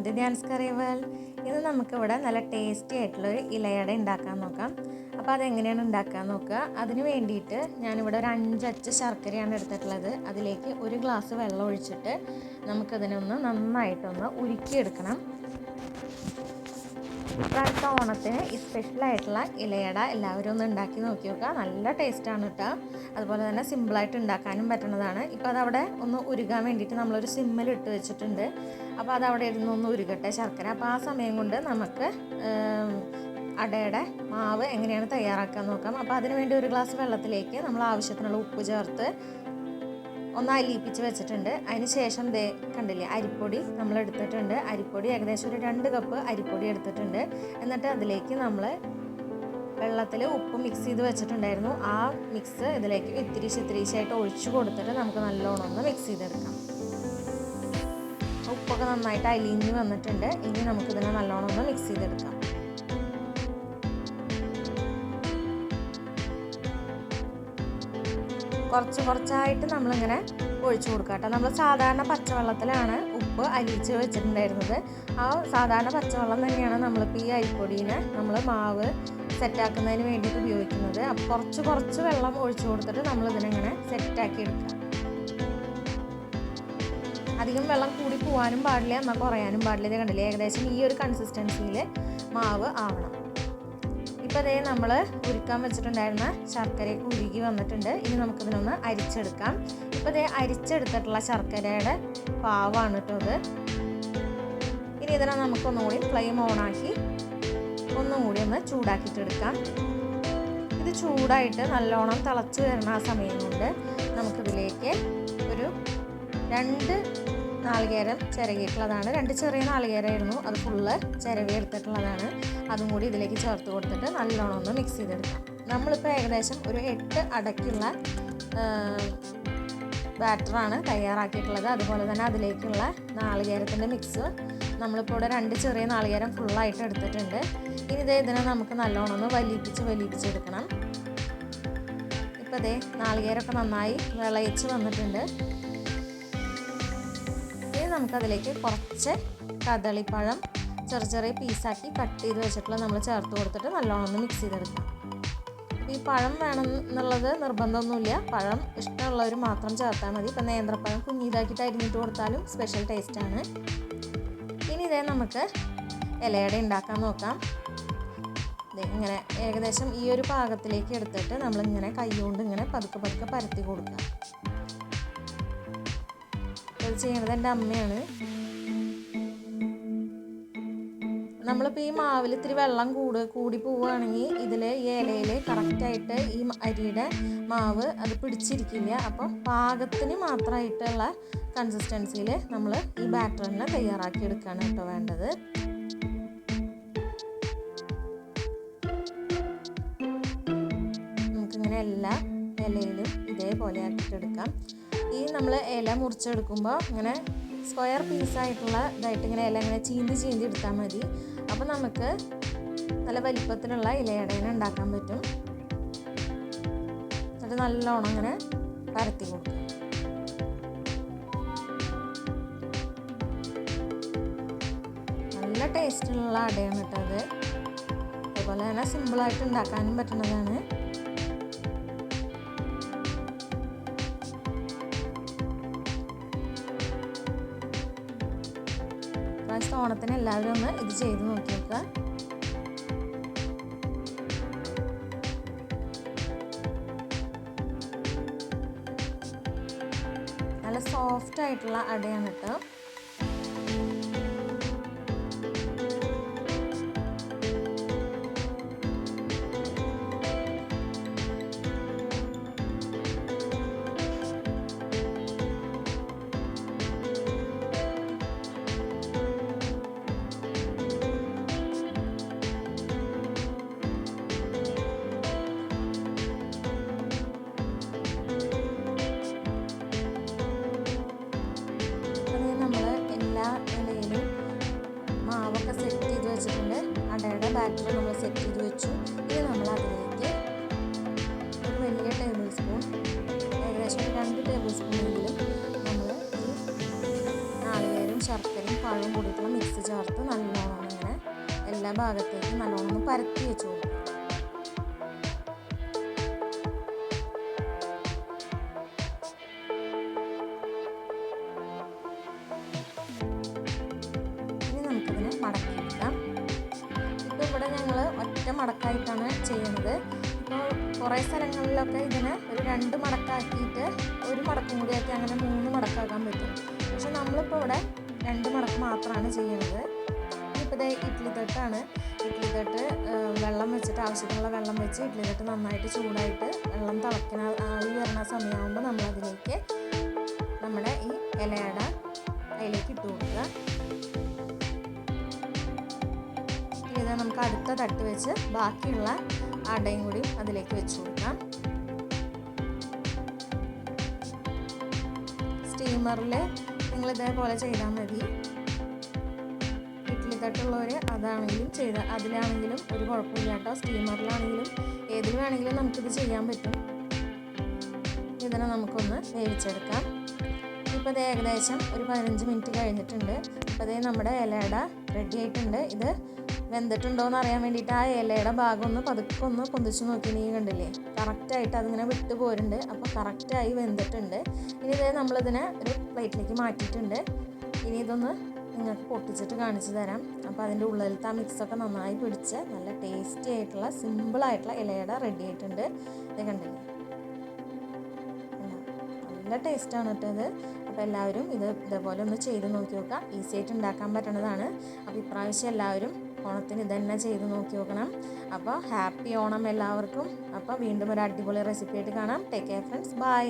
Welcome to Dhyan's കറി ഇന്ന് നമുക്കിവിടെ നല്ല ടേസ്റ്റി ആയിട്ടുള്ളൊരു ഇലയട ഉണ്ടാക്കാൻ നോക്കാം. അപ്പോൾ അതെങ്ങനെയാണ് ഉണ്ടാക്കാൻ നോക്കുക? അതിന് വേണ്ടിയിട്ട് ഞാനിവിടെ ഒരു അഞ്ചച്ച് ശർക്കരയാണ് എടുത്തിട്ടുള്ളത്. അതിലേക്ക് ഒരു ഗ്ലാസ് വെള്ളം ഒഴിച്ചിട്ട് നമുക്കതിനൊന്ന് നന്നായിട്ടൊന്ന് ഉരുക്കിയെടുക്കണം. അടുത്ത ഓണത്തിന് ഈ സ്പെഷ്യലായിട്ടുള്ള ഇലയട എല്ലാവരും ഒന്ന് ഉണ്ടാക്കി നോക്കി നോക്കുക. നല്ല ടേസ്റ്റാണ് കേട്ടോ അതുപോലെ തന്നെ സിമ്പിളായിട്ട് ഉണ്ടാക്കാനും പറ്റുന്നതാണ്. ഇപ്പോൾ അതവിടെ ഒന്ന് ഉരുകാൻ വേണ്ടിയിട്ട് നമ്മളൊരു സിമ്മിൽ ഇട്ട് വെച്ചിട്ടുണ്ട്. അപ്പോൾ അതവിടെ ഇരുന്ന് ഒന്ന് ഉരുകട്ടെ ശർക്കര. അപ്പോൾ ആ സമയം കൊണ്ട് നമുക്ക് അടയുടെ മാവ് എങ്ങനെയാണ് തയ്യാറാക്കാൻ നോക്കാം. അപ്പോൾ അതിനുവേണ്ടി ഒരു ഗ്ലാസ് വെള്ളത്തിലേക്ക് നമ്മൾ ആവശ്യത്തിനുള്ള ഉപ്പ് ചേർത്ത് ഒന്ന് അലിയിപ്പിച്ച് വെച്ചിട്ടുണ്ട്. അതിന് ശേഷം ദേ കണ്ടില്ലേ അരിപ്പൊടി നമ്മൾ എടുത്തിട്ടുണ്ട്. അരിപ്പൊടി ഏകദേശം ഒരു രണ്ട് കപ്പ് അരിപ്പൊടി എടുത്തിട്ടുണ്ട്. എന്നിട്ട് അതിലേക്ക് നമ്മൾ വെള്ളത്തിൽ ഉപ്പ് മിക്സ് ചെയ്ത് വെച്ചിട്ടുണ്ടായിരുന്നു. ആ മിക്സ് ഇതിലേക്ക് ഇത്തിരി ഇത്തിരിശായിട്ട് ഒഴിച്ചു കൊടുത്തിട്ട് നമുക്ക് നല്ലോണം ഒന്ന് മിക്സ് ചെയ്തെടുക്കാം. ഉപ്പൊക്കെ നന്നായിട്ട് അലിഞ്ഞ് വന്നിട്ടുണ്ട്. ഇനി നമുക്കിതിനെ നല്ലോണം ഒന്ന് മിക്സ് ചെയ്തെടുക്കാം. കുറച്ച് കുറച്ചായിട്ട് നമ്മളിങ്ങനെ ഒഴിച്ചു കൊടുക്കുക കേട്ടോ. നമ്മൾ സാധാരണ പച്ചവെള്ളത്തിലാണ് ഉപ്പ് അരിച്ച് വെച്ചിട്ടുണ്ടായിരുന്നത്. ആ സാധാരണ പച്ചവെള്ളം തന്നെയാണ് നമ്മളിപ്പോൾ ഈ അരിപ്പൊടീനെ നമ്മൾ മാവ് സെറ്റാക്കുന്നതിന് വേണ്ടിയിട്ട് ഉപയോഗിക്കുന്നത്. അപ്പോൾ കുറച്ച് കുറച്ച് വെള്ളം ഒഴിച്ചു കൊടുത്തിട്ട് നമ്മൾ ഇതിനെങ്ങനെ സെറ്റാക്കി എടുക്കുക. അധികം വെള്ളം കൂടി പോകാനും പാടില്ല എന്നാൽ കുറയാനും പാടില്ല. ഇത് കണ്ടില്ലേ? ഏകദേശം ഈ ഒരു കൺസിസ്റ്റൻസിയിൽ മാവ് ആവണം. ഇപ്പോൾ അതേ നമ്മൾ ഉരുക്കാൻ വെച്ചിട്ടുണ്ടായിരുന്ന ശർക്കരയൊക്കെ ഉരുകി വന്നിട്ടുണ്ട്. ഇനി നമുക്കിതിനൊന്ന് അരിച്ചെടുക്കാം. ഇപ്പോൾ അതേ അരിച്ചെടുത്തിട്ടുള്ള ശർക്കരയുടെ പാവാണ് കേട്ടോ ഇത്. ഇനി ഇതിനെ നമുക്കൊന്നുകൂടി ഫ്ലെയിം ഓണാക്കി ഒന്നും കൂടി ഒന്ന് ചൂടാക്കിയിട്ടെടുക്കാം. ഇത് ചൂടായിട്ട് നല്ലോണം തിളച്ച് വരുന്ന ആ സമയം കൊണ്ട് നമുക്കിതിലേക്ക് ഒരു രണ്ട് നാളികേരം ചിരകിയിട്ടുള്ളതാണ്. രണ്ട് ചെറിയ നാളികേരമായിരുന്നു അത് ഫുള്ള് ചിരവി എടുത്തിട്ടുള്ളതാണ്. അതും കൂടി ഇതിലേക്ക് ചേർത്ത് കൊടുത്തിട്ട് നല്ലോണം ഒന്ന് മിക്സ് ചെയ്തെടുക്കാം. നമ്മളിപ്പോൾ ഏകദേശം ഒരു എട്ട് അടയ്ക്കുള്ള ബാറ്ററാണ് തയ്യാറാക്കിയിട്ടുള്ളത്. അതുപോലെ തന്നെ അതിലേക്കുള്ള നാളികേരത്തിന്റെ മിക്സ് നമ്മളിപ്പോൾ ഇവിടെ രണ്ട് ചെറിയ നാളികേരം ഫുള്ളായിട്ട് എടുത്തിട്ടുണ്ട്. ഇനി ഇതേ ഇതിനെ നമുക്ക് നല്ലോണം ഒന്ന് വലിയിപ്പിച്ച് വലിയിപ്പിച്ചെടുക്കണം ഇപ്പോൾ ഇതേ നാളികേരമൊക്കെ നന്നായി വിളയിച്ച് വന്നിട്ടുണ്ട്. നമുക്കതിലേക്ക് കുറച്ച് കദളിപ്പഴം ചെറിയ ചെറിയ പീസാക്കി കട്ട് ചെയ്ത് വെച്ചിട്ടുള്ള നമ്മൾ ചേർത്ത് കൊടുത്തിട്ട് നല്ലോണം ഒന്ന് മിക്സ് ചെയ്തെടുക്കാം ഈ പഴം വേണം എന്നുള്ളത് നിർബന്ധമൊന്നുമില്ല. പഴം ഇഷ്ടമുള്ളവർ മാത്രം ചേർത്താൽ മതി. ഇപ്പം നേന്ത്രപ്പഴം കുഞ്ഞിതാക്കിയിട്ട് അരിഞ്ഞിട്ട് കൊടുത്താലും സ്പെഷ്യൽ ടേസ്റ്റാണ് ഇനി ഇതേ നമുക്ക് ഇലയുടെ ഉണ്ടാക്കാൻ നോക്കാം. ഇങ്ങനെ ഏകദേശം ഈ ഒരു പാകത്തിലേക്ക് എടുത്തിട്ട് നമ്മളിങ്ങനെ കൈ കൊണ്ട് ഇങ്ങനെ പതുക്കെ പതുക്കെ പരത്തി കൊടുക്കുക ഇത് ചെയ്യണത് എന്റെ അമ്മയാണ്. നമ്മളിപ്പോൾ ഈ മാവിൽ ഇത്തിരി വെള്ളം കൂട് കൂടി പോവുകയാണെങ്കിൽ ഇതിൽ ഈ ഇലയിൽ കറക്റ്റായിട്ട് ഈ അരിയുടെ മാവ് അത് പിടിച്ചിരിക്കില്ല. അപ്പം പാകത്തിന് മാത്രമായിട്ടുള്ള കൺസിസ്റ്റൻസിയിൽ നമ്മൾ ഈ ബാറ്ററിനെ തയ്യാറാക്കി എടുക്കുകയാണ് കേട്ടോ വേണ്ടത്. നമുക്കിങ്ങനെ എല്ലാ ഇലയിലും ഇതേപോലെ ആക്കിയിട്ടെടുക്കാം ഈ നമ്മൾ ഇല മുറിച്ചെടുക്കുമ്പോൾ ഇങ്ങനെ സ്ക്വയർ പീസായിട്ടുള്ള ഇതായിട്ട് ഇങ്ങനെ ഇല ഇങ്ങനെ ചീന്തി ചീന്തി എടുത്താൽ മതി. അപ്പോൾ നമുക്ക് നല്ല വലിപ്പത്തിലുള്ള ഇലയടേനെ ഉണ്ടാക്കാൻ പറ്റും. എന്നിട്ട് നല്ലോണം ഇങ്ങനെ പരത്തി കൊടുക്കും. നല്ല ടേസ്റ്റിലുള്ള അടയാണ് കേട്ടത് അത്. അതുപോലെ തന്നെ സിമ്പിളായിട്ട് ഉണ്ടാക്കാനും പറ്റുന്നതാണ്. പ്രാവശ്യത്തെ ഓണത്തിന് എല്ലാവരും ഒന്ന് ഇത് ചെയ്ത് നോക്കി നോക്കുക നല്ല സോഫ്റ്റ് ആയിട്ടുള്ള അടയാണ് കേട്ടോ. ബാറ്റർ നമ്മൾ സെറ്റ് ചെയ്ത് വെച്ചു. ഇനി നമ്മൾ അതിലേക്ക് ഒരു വലിയ ടേബിൾ സ്പൂൺ ഏകദേശം രണ്ട് ടേബിൾ സ്പൂണെങ്കിലും നമ്മൾ ഈ നാളികേരും ശർക്കരയും പഴവും കൂടിയിട്ടുള്ള മിക്സ് ചേർത്ത് നല്ലോണം ഇങ്ങനെ എല്ലാ ഭാഗത്തേക്കും നല്ലോണം ഒന്ന് പരത്തി വെച്ചു കൊടുക്കും ഇനി നമുക്കിതിനെ മടക്കി ഇവിടെ ഞങ്ങൾ ഒറ്റ മടക്കായിട്ടാണ് ചെയ്യുന്നത്. ഇപ്പോൾ കുറേ സ്ഥലങ്ങളിലൊക്കെ ഇതിനെ ഒരു രണ്ട് മടക്കാക്കിയിട്ട് ഒരു മടക്കും കൂടിയാക്കി അങ്ങനെ മൂന്ന് മടക്കാക്കാൻ പറ്റും. പക്ഷെ നമ്മളിപ്പോൾ ഇവിടെ രണ്ട് മടക്ക് മാത്രമാണ് ചെയ്യുന്നത്. ഇപ്പോൾ ഇതേ ഇഡ്ഡലി തട്ടാണ്. ഇഡ്ഡലി തട്ട് വെള്ളം വെച്ചിട്ട് ആവശ്യത്തിനുള്ള വെള്ളം വെച്ച് ഇഡ്ഡലി തട്ട് നന്നായിട്ട് ചൂടായിട്ട് വെള്ളം തിളക്കുന്ന ആവി വരുന്ന സമയമാകുമ്പോൾ നമ്മളതിലേക്ക് നമ്മുടെ ഈ ഇലയട അതിലേക്ക് ഇട്ട് കൊടുക്കുക. ഇത് നമുക്ക് അടുത്ത തട്ട് വെച്ച് ബാക്കിയുള്ള അടയും കൂടി അതിലേക്ക് വെച്ച് കൊടുക്കാം. സ്റ്റീമറിൽ നിങ്ങൾ ഇതേപോലെ ചെയ്താൽ മതി. ഇഡ്ഡലി തട്ടുള്ളവർ അതാണെങ്കിലും ചെയ്ത അതിലാണെങ്കിലും ഒരു കുഴപ്പമില്ല കേട്ടോ. സ്റ്റീമറിലാണെങ്കിലും ഏതിൽ വേണമെങ്കിലും നമുക്കിത് ചെയ്യാൻ പറ്റും. ഇതിനെ നമുക്കൊന്ന് വേവിച്ചെടുക്കാം. ഇപ്പോൾ ഇത് ഏകദേശം ഒരു പതിനഞ്ച് മിനിറ്റ് കഴിഞ്ഞിട്ടുണ്ട്. അപ്പോൾ അതേ നമ്മുടെ ഇലയുടെ റെഡി ആയിട്ടുണ്ട്. ഇത് വെന്തിട്ടുണ്ടോ എന്ന് അറിയാൻ വേണ്ടിയിട്ട് ആ ഇലയുടെ ഭാഗം ഒന്ന് പതുക്കെ ഒന്ന് പൊന്തിച്ച് നോക്കി. നീ കണ്ടില്ലേ? കറക്റ്റായിട്ട് അതിങ്ങനെ വിട്ട് പോരുന്നുണ്ട് അപ്പോൾ കറക്റ്റായി വെന്തിട്ടുണ്ട്. ഇനി ഇതേ നമ്മളിതിനെ ഒരു പ്ലേറ്റിലേക്ക് മാറ്റിയിട്ടുണ്ട്. ഇനി ഇതൊന്ന് നിങ്ങൾക്ക് പൊട്ടിച്ചിട്ട് കാണിച്ചു തരാം. അപ്പോൾ അതിന്റെ ഉള്ളിലത്തെ ആ മിക്സൊക്കെ നന്നായി പിടിച്ച് നല്ല ടേസ്റ്റി ആയിട്ടുള്ള സിമ്പിളായിട്ടുള്ള ഇലയുടെ റെഡി ആയിട്ടുണ്ട്. ഇത് കണ്ടില്ലേ? നല്ല ടേസ്റ്റാണ് ഇത്. അപ്പോൾ എല്ലാവരും ഇത് ഇതേപോലെ ഒന്ന് ചെയ്ത് നോക്കി നോക്കാം. ഈസി ആയിട്ട് ഉണ്ടാക്കാൻ പറ്റുന്നതാണ് അപ്പോൾ ഇപ്രാവശ്യം എല്ലാവരും ഓണത്തിന് ഇതന്നെ ചെയ്ത് നോക്കി നോക്കണം അപ്പോൾ ഹാപ്പി ഓണം എല്ലാവർക്കും. അപ്പോൾ വീണ്ടും ഒരു അടിപൊളി റെസിപ്പി ആയിട്ട് കാണാം. Take care friends bye